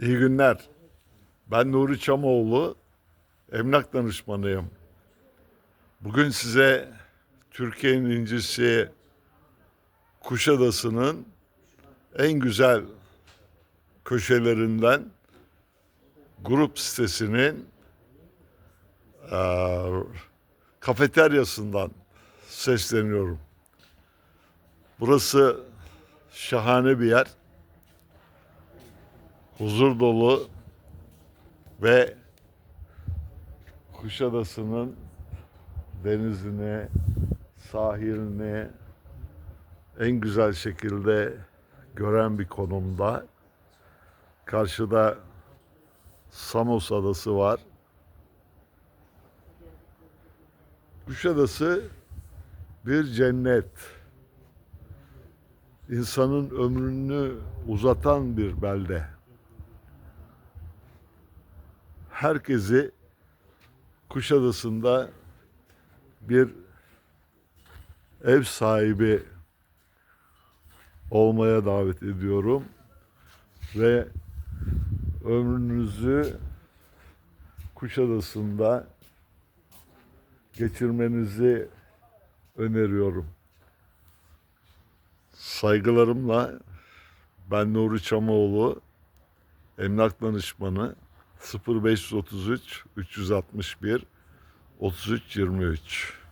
İyi günler. Ben Nuri Çamoğlu, emlak danışmanıyım. Bugün size Türkiye'nin incisi Kuşadası'nın en güzel köşelerinden grup sitesinin eee, kafeteryasından sesleniyorum. Burası şahane bir yer huzur dolu ve Kuşadası'nın denizini, sahilini en güzel şekilde gören bir konumda. Karşıda Samos Adası var. Kuşadası bir cennet. İnsanın ömrünü uzatan bir belde. Herkesi Kuşadası'nda bir ev sahibi olmaya davet ediyorum ve ömrünüzü Kuşadası'nda geçirmenizi öneriyorum. Saygılarımla ben Nuri Çamoğlu, emlak danışmanı 0533 361 33 23